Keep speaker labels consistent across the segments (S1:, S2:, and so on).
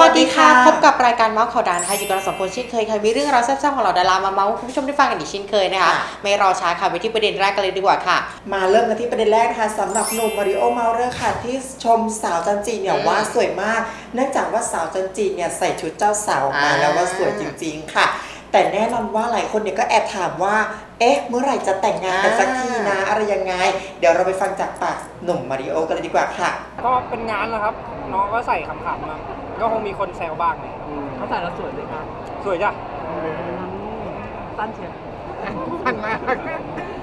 S1: วัสดีค่ะ พบกับรายการเมาส์ข่าวดังนะคะอยู่กับเราสองคนเช่นเคยค่ะมีเรื่องราวแซ่บๆของเราดารามาเมาส์ให้คุณผู้ชมได้ฟังกันอีกเช่นเคยนะคะ
S2: ค่ะ
S1: ไม่รอช้าค่ะไปที่ประเด็นแรกกันเลยดีกว่าค่ะ
S2: มาเริ่มกันที่ประเด็นแรกนะคะสำหรับหนุ่มมาริโอเมาเลอร์ค่ะ ที่ชมสาวจันจีเนี่ย
S1: อืม
S2: ว่าสวยมาก เนื่องจากว่าสาวจันจีเนี่ยใส่ชุดเจ้าสาวมา
S1: อ่า
S2: แล้วว่าสวยจริง ๆ ค่ะ แต่แน่นอนว่าหลายคนเนี่ยก็แอบถามว่าเอ๊ะ เมื่อไหร่จะแต่งงานกันสักทีนะอะไรยังไง เดี๋ยวเราไปฟังจากปากหนุ่มมาริโอกันเลยดีกว่าค่ะ
S3: ก็เป็นงานนะครับน้องก็ใส่ขำๆนะ ก็คงมีคนแซวบ้างเนี่ย
S4: เขาใส่แล้วสวยเลยครับ
S3: สวยจ้ะ
S4: สั้นเชียว
S5: พันมาก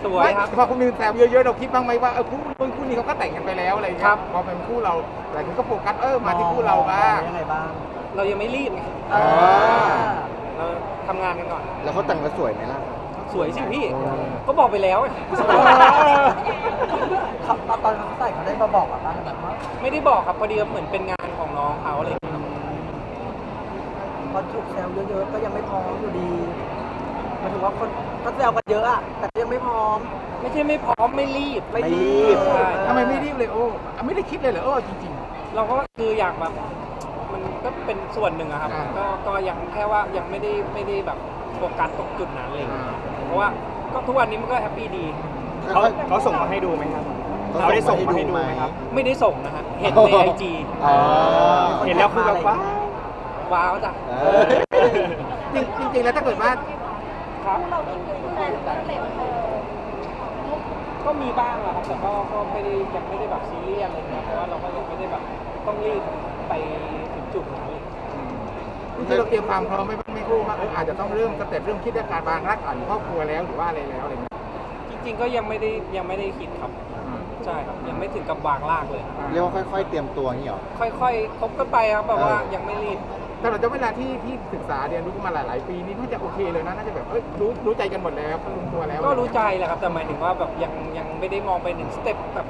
S3: สวยครับ
S5: พอคุณมีแซวเยอะๆเราคิดบ้างไหมว่าเออคู่นู้นคู่นี้เขาก็แต่งกันไปแล้วอะไรอย่างเงี้
S3: ครั
S5: ย
S3: บ
S5: พอเป็นคู่เราหลายคนก็โฟกัสเออมาที่คู่เราบ้าง
S4: ยังไงบ้าง
S3: เรายังไม่รีบไง
S4: เออ
S3: เราทำงานกันก่อน
S6: แล้วเขาแต่งมาสวยไหมล่ะ
S3: สวยสิพี่ ก็บอกไปแล้วไง
S4: เขาตอนตอนเขาใส่เขาได้มาบอกอะบ้างแบบว่า
S3: ไม่ได้บอกครับพอดีเหมือนเป็นงานของน้องเขาอะไรอย่างเงี้ยครับ
S4: พอถูกแซวเยอะๆก็ยังไม่พร้อมอยู่ดีหมายถึงว่าคนก็แซวกันเยอะอะแต่ก็ยังไม่พร้อม
S3: ไม่ใช่ไม่พร้อมไม่รีบ
S4: ไม่รีบ
S3: ใช่
S5: ทำไมไม่รีบเลยโอ้ไม่ได้คิดเลยเหรอโอ้จริง
S3: เราก็คืออยากแบบมันก็เป็นส่วนหนึ่งอะครับ
S5: อ่า
S3: ก็ก็ยังแค่ว่ายังไม่ได้ไม่ได้แบบโฟกัสตรงจุดนั้นอะไรอย่างเลย
S5: อ่า
S3: เพราะว่าก็ทุกวันนี้มันก็แฮปปี้ดี
S6: เขา
S7: เขาส่งมาให้ดูไหมครับ
S6: เขาได้ส่งมาให้ดูไหม
S7: ครับ
S3: ไม่ได้ส่งนะฮะเห็นในไอจี
S6: อ๋อ
S7: เห็นแล้วคือแบบว่า
S3: ว้าวจ้ะ
S6: เออ
S5: ๆจริงจริงๆแล้วถ้าเกิดว่า
S3: ครับก็มีบ้างแหละครับแต่ก็ก็ไม่ได้ยังไม่ได้แบบซีเรียสอะไรเงี้ยเพราะว่าเราก็ยังไม่ได้แบบต้องรีบไปถึงจุดนั้นเลย
S5: จริงๆเราเตรียมความพร้อมไม่บ้างไม่คู่ว่าเอออาจจะต้องเริ่มสเต็ปเริ่มคิดเรื่องการวางรากฐานครอบครัวแล้วหรือว่าอะไรแล้วอะไรเงี้ย
S3: จริง ๆ ก็ยังไม่ได้ยังไม่ได้คิดครับใช่ครับยังไม่ถึงกับวางรากเลย
S6: เรียกว่าค่อย ๆ เตรียมตัวนี่เหรอ
S3: ค่อยๆคบกันไปครับแบบว่า
S6: เออ
S3: ยังไม่รีบ
S5: แต่เราจะเวลาที่ที่ศึกษาเรียนรู้กันมาหลาย ๆ ปีนี่น่าจะโอเคเลยนะน่าจะแบบเอ้ยรู้รู้ใจกันหมดแล้วรู้ตัวแล้ว
S3: ก็รู้ใจแหละครับแต่หมายถึงว่าแบบยังยังไม่ได้มองไปถึงสเต็ปแบบ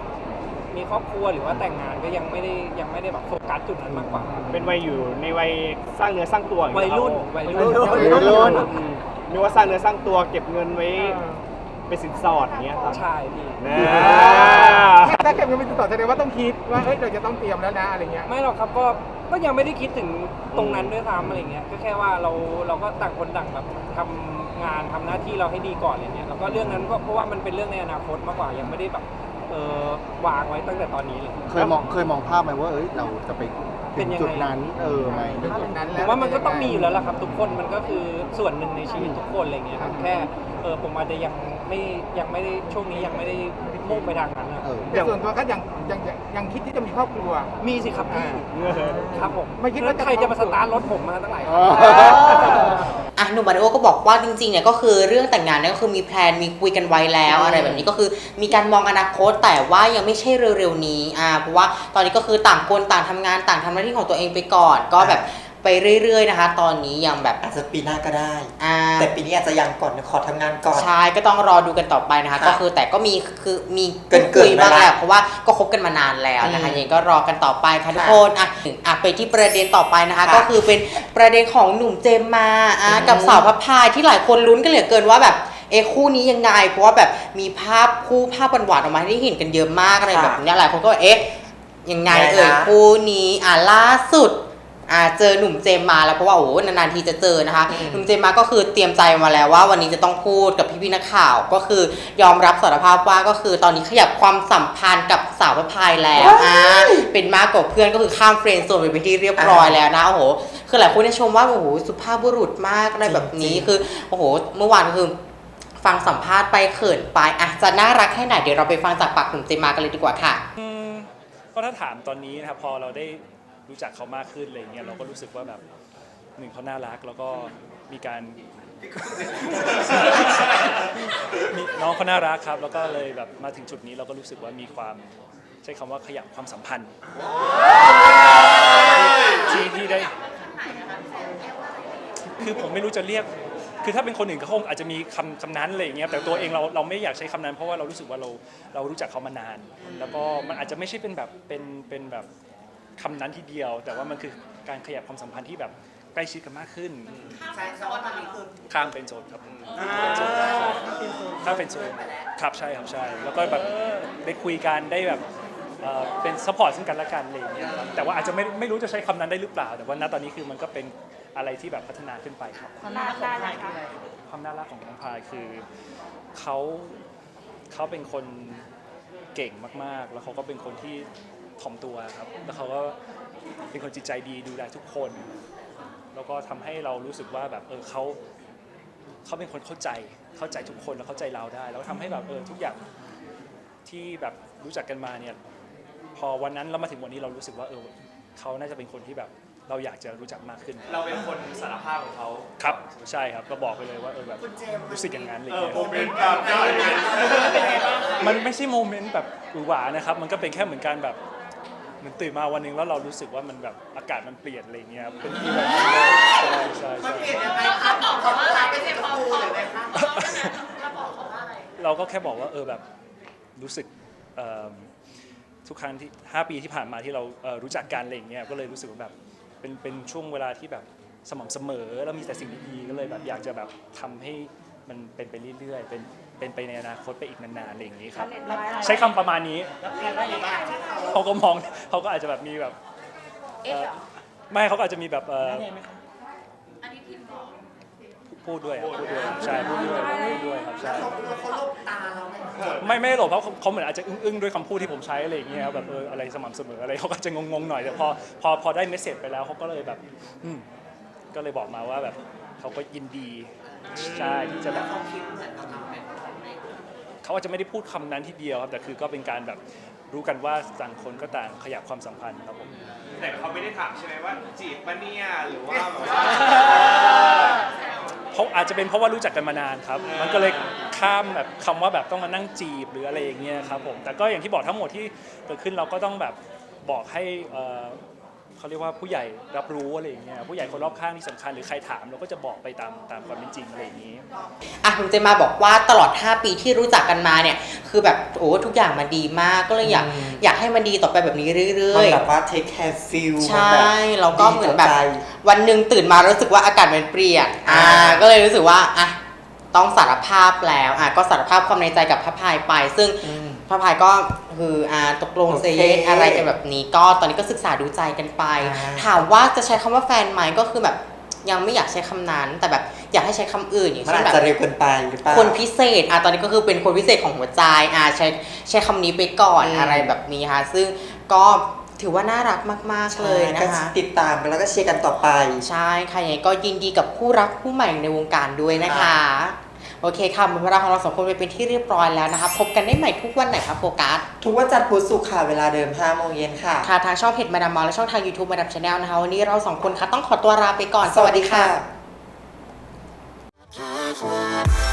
S3: มีครอบครัวหรือว่าแต่งงานก็ยังไม่ได้ยังไม่ได้แบบโฟกัสจุดนั้นมากกว่า
S7: เป็นวัยอยู่ในวัยสร้างเนื้อสร้างตัวอาง
S3: วั
S7: เงี้
S3: ยรุ่น
S7: ครับ
S3: วัยรุ่น
S6: วัยรุ่น
S7: อืมนึกว่าสร้างเนื้อสร้างตัวเก็บเงินไว้ เป็นสินสอดอย่างเงี้ยครับ
S3: ใช่พี่
S7: นะ
S5: ถ้าเก็บเงินเป็นสินสอดแสดงว่าต้องคิดว่าเอ้ยเราจะต้องเตรียมแล้วนะอะไรเงี้ย
S3: ไม่หรอกครับก็ก็ยังไม่ได้คิดถึงตรงนั้นด้วยซ้ำอะไรเงี้ยก็แค่ว่าเราเราก็ต่างคนต่างแบบทำงานทำหน้าที่เราให้ดีก่อนอะไรเงี้ยแล้วก็เรื่องนั้นก็เพราะว่ามันเป็นเรื่องในอนาคตมากกว่ายังไม่ได้แบบเออวางไว้ตั้งแต่ตอนนี้เลย
S6: เคยมองเคยมองภาพไหมว่าเอ้ยเราจะไป
S3: เป็
S6: ถึ
S3: น
S6: ง
S3: ยังไง
S6: จุดนั้น เออไหม
S5: เป็นจุดนั้น
S3: ผ
S5: แล้ว
S3: มว่ามันก็ต้องมีอยู่แล้วล่ะครับทุกคนมันก็คือส่วนหนึ่งในชีวิตทุกคนอะไรเงี้ยครับแค่เออผมอาจจะยังไม่ยังไม่ได้ช่วงนี้ยังไม่ได้มุ่งไปทางนั้นนะ
S6: เออ
S5: แต่ส่วนตัวก็ยังยังยังยังคิดที่จะมีครอบครัว
S3: มีสิครับพี่ครับผม
S5: ไม่คิดว่าจะ
S3: ใครจะมาสตาร์ทรถผมมาตั้งหลายค
S6: อ๋
S3: รั้
S6: อ
S3: ง
S1: อะ หนุ่มมาริโอก็บอกว่าจริงๆเนี่ยก็คือเรื่องแต่งงานเนี่ยก็คือมีแพลนมีคุยกันไว้แล้วอะไรแบบนี้ก็คือมีการมองอนาคตแต่ว่ายังไม่ใช่เร็วๆนี้อ่าเพราะว่าตอนนี้ก็คือต่างคนต่างทำงานต่างทำหน้าที่ของตัวเองไปก่อน ก็แบบ ไปเรื่อยๆนะคะ ตอนนี้ยังแบบ
S2: อาจจะปีหน้าก็ได้
S1: อ่า
S2: แต่ปีนี้อาจจะยังก่อนเดี๋ยวขอทำงานก่อน
S1: ใช่ก็ต้องรอดูกันต่อไปนะคะ
S2: ค่ะ
S1: ก็คือแต่ก็มีคือมี
S2: เกินๆ
S1: คุยบ้าง
S2: ไปละ
S1: แหละเพราะว่าก็คบกันมานานแล้วนะคะ
S2: อืม
S1: ยังไงก็รอกันต่อไปค่ะทุก
S2: ค่ะ
S1: คนอะอะไปที่ประเด็นต่อไปนะคะ
S2: ค่ะ
S1: ก็คือเป็นประเด็นของหนุ่มเจมมาอะ
S2: อืม
S1: กับสาวพับพายที่หลายคนลุ้นกันเหลือเกินว่าแบบเอะคู่นี้ยังไงเพราะว่าแบบมีภาพคู่ภาพหวานๆออกมาให้ได้เห็นกันเยอะมากอะไร
S2: ค่ะ
S1: แบบเนี้ยหลายคนก็เอ๊ะยังไง
S2: ยังไง
S1: เอ่ย
S2: นะ
S1: คู่นี้อะล่าสุด อะเจอหนุ่มเจมมาแล้วเพราะว่าโอ้โหนานๆทีจะเจอนะคะ
S2: อืม
S1: หนุ่มเจมมาก็คือเตรียมใจมาแล้วว่าวันนี้จะต้องพูดกับพี่ๆนักข่าวก็คือยอมรับสารภาพว่าก็คือตอนนี้ขยับความสัมพันธ์กับสาวประพายแล้วอ่าเป็นมากกว่าเพื่อนก็คือข้ามเฟรนด์โซนไปเป็นที่เรียบร้อยแล้วนะโอ้โหคือหลายคนเนี่ยชมว่าโอ้โหสุภาพบุรุษมากอะไรแบบนี้
S2: จริงๆ
S1: คือโอ้โห เมื่อวานก็คือฟังสัมภาษณ์ไปเขินไปอะจะน่ารักแค่ไหนเดี๋ยวเราไปฟังจากปากหนุ่มเจมมากันเลยดีกว่าค่ะ
S7: อืมก็ถ้าถามตอนนี้นะครับพอเราได้ รู้จักเขามากขึ้นอะไรเงี้ยเราก็รู้สึกว่าแบบหนึ่งเขาน่ารักแล้วก็มีการมีน้องเขาน่ารักครับ แล้วก็เลยแบบมาถึงจุดนี้เราก็รู้สึกว่ามีความใช้คำว่าขยับความสัมพันธ์ที่ที่ได้ คือผมไม่รู้จะเรียก คือถ้าเป็นคนอื่นก็คงอาจจะมีคำคำนั้นอะไรอย่างเงี้ยแต่ตัวเองเราเราไม่อยากใช้คำนั้น เพราะว่าเรารู้สึกว่าเราเรารู้จักเขามานาน แล้วก็มันอาจจะไม่ใช่เป็นแบบเป็นเป็นแบบ คำนั้นทีเดียว แต่ว่ามันคือการขยับความสัมพันธ์ที่แบบใกล้ชิดกันมากขึ้น
S2: ใช่ครับว่าตอนนี้คือ
S7: ข้ามเป็นโซนครับเป็นโซนข้ามเป็นโซนครับใช่ครับใช่ แล้วก็แบบได้คุยกันได้แบบเอ่อเป็นซัพพอร์ตซึ่งกันและกันอะไรอย่างเงี้ยครับแต่ว่าอาจจะไม่ไม่รู้จะใช้คำนั้นได้หรือเปล่า แต่ว่าณตอนนี้คือมันก็เป็นอะไรที่แบบพัฒนาขึ้นไปครับ
S4: ความน่ารักของใครคืออะไร
S7: ความน่ารักของน้องพายคือเขาเขาเป็นคนเก่งมากๆ แล้วเขาก็เป็นคนที่ ถ่อมตัวครับ แล้วเขาก็เป็นคนจิตใจดีดูแลทุกคน แล้วก็ทำให้เรารู้สึกว่าแบบเออเขาเขาเป็นคนเข้าใจเข้าใจทุกคนแล้วเข้าใจเราได้ แล้วก็ทำให้แบบเออทุกอย่างที่แบบรู้จักกันมาเนี่ยพอวันนั้นเรามาถึงวันนี้เรารู้สึกว่าเออเขาน่าจะเป็นคนที่แบบเราอยากจะรู้จักมากขึ้น
S8: เราเป็นคนสารภาพของเขา
S7: ครับใช่ครับก็บอกไปเลยว่าเออแบบรู้สึกอย่างนั้นอะไร
S8: เออ
S7: เงี้ย
S8: โมเมนต์แบบได้ไหม
S7: มันไม่ใช่โมเมนต์แบบหวือหวานะครับ มันก็เป็นแค่เหมือนการแบบ เหมือนตื่นมาวันหนึงแล้วเรารู้สึกว่ามันแบบอากาศมันเปลี่ยนอะไรเงี้ยเป็นที่แบบนั้นเลยใช่ใช่ใช่เราก็แค่บอกว่าเออแบบรู้สึกเอิ่มทุกครั้งที่ 5 ปีที่ผ่านมาที่เราเอ่อรู้จักกันอะไรอย่างเงี้ยก็เลยรู้สึกว่าแบบเป็นเป็นช่วงเวลาที่แบบสม่ำเสมอแล้วมีแต่สิ่งดีๆก็เลยแบบอยากจะแบบทำให้ มันเป็นไปเรื่อยๆ เป็นเป็นไปในอนาคตไปอีกนานๆอะไรอย่างงี้ครับ ใช้คำประมาณนี้เขาก็มองเขาก็อาจจะแบบมีแบบเอ่อไม่เขาก็อาจจะมีแบบเอ่อพูดด้วยครับพูดด้วยใช่พูดด้วยพูดด้วยครับใช่ไม่ไม่ได้หลบเพราะเขาเขาเหมือนอาจจะอึ้งๆด้วยคำพูดที่ผมใช้อะไรอย่างเงี้ยครับแบบเอออะไรสม่ำเสมออะไรเขาก็จะงงๆหน่อยแต่พอพอพอได้เมสเซจไปแล้วเขาก็เลยแบบอืมก็เลยบอกมาว่าแบบเขาก็ยินดี ใช่ที่จะแบบเขาอาจจะไม่ได้พูดคำนั้นทีเดียวครับแต่คือก็เป็นการแบบรู้กันว่าต่างคนก็ต่างขยับความสัมพันธ์ครับผม
S8: แต่เขาไม่ได้ถามใช่ไหมว่า จีบปะเนี่ยหรือว่าแบบว่า
S7: เพราะอาจจะเป็นเพราะว่ารู้จักกันมานานครับ มันก็เลยข้ามแบบคำว่าแบบต้องมานั่งจีบหรืออะไรอย่างเงี้ยครับผม แต่ก็อย่างที่บอกทั้งหมดที่เกิดขึ้นเราก็ต้องแบบบอกให้เอ่อ เขาเรียกว่าผู้ใหญ่รับรู้อะไรอย่างเงี้ยผู้ใหญ่คนรอบข้างที่สำคัญหรือใครถามเราก็จะบอกไปตามตามความเป็นจริงอะไรอย่างนี้
S1: อะคุณเจมาบอกว่าตลอด 5 ปีที่รู้จักกันมาเนี่ย คือแบบโอ้ทุกอย่างมันดีมากก็เลยอยาก
S2: อืม
S1: อยากให้มันดีต่อไปแบบนี้เรื่
S2: มั
S1: อนย
S2: แบบว่า take care feel
S1: ๆ ใช่แล้วก็เหมือนแบบ
S2: ดีต่ใจ
S1: วันหนึ่งตื่นมารู้สึกว่าอากาศมันเปลี่ยนอ่า
S2: อ่า
S1: ก็เลยรู้สึกว่าอะต้องสารภาพแล้วอะก็สารภาพความในใจกับพระพายไป ซึ่ง
S2: อืม
S1: พระพายก็คืออ่าตกลง
S2: โอ
S1: เซ
S2: เค
S1: ยอะไรกันแบบนี้ก็ตอนนี้ก็ศึกษาดูใจกันไป
S2: อ่า
S1: ถามว่าจะใช้คำว่าแฟนไหมก็คือแบบยังไม่อยากใช้คำนั้น แต่แบบอยากให้ใช้คำอื่นอย่าง
S2: มัน
S1: เช่
S2: อานจ
S1: แบบ
S2: จะเร็วเกินไปหรือเปล่า
S1: คนพิเศษอะตอนนี้ก็คือเป็นคนพิเศษของหัวใจอะใช้ใช้คำนี้ไปก่อน
S2: อืม
S1: อะไรแบบนี้ค่ะซึ่งก็ถือว่าน่ารักมาก ๆ เลย
S2: ก็
S1: นะคะ
S2: ติดตามกันแล้วก็เชียร์กันต่อไป
S1: ใช่ค่ะยังไงก็ยินดีกับคู่รักคู่ใหม่ในวงการด้วยนะคะ โอเคค่ะหมดเวลาของเราสองคนไปเป็นที่เรียบร้อยแล้วนะคะ พบกันได้ใหม่ทุกวันไหนคะโฟกัส
S2: ทุกวันจันทร์พุธศุกร์ค่ะ เวลาเดิม5โมงเย็นค่ะ
S1: ค่ะ ทางช่องเพจมาดามมอลและช่องทาง YouTube มาดามชาแนลนะคะ วันนี้เราสองคนค่ะต้องขอตัวลาไปก่อน สวัสดีค่ะ
S2: ค่ะ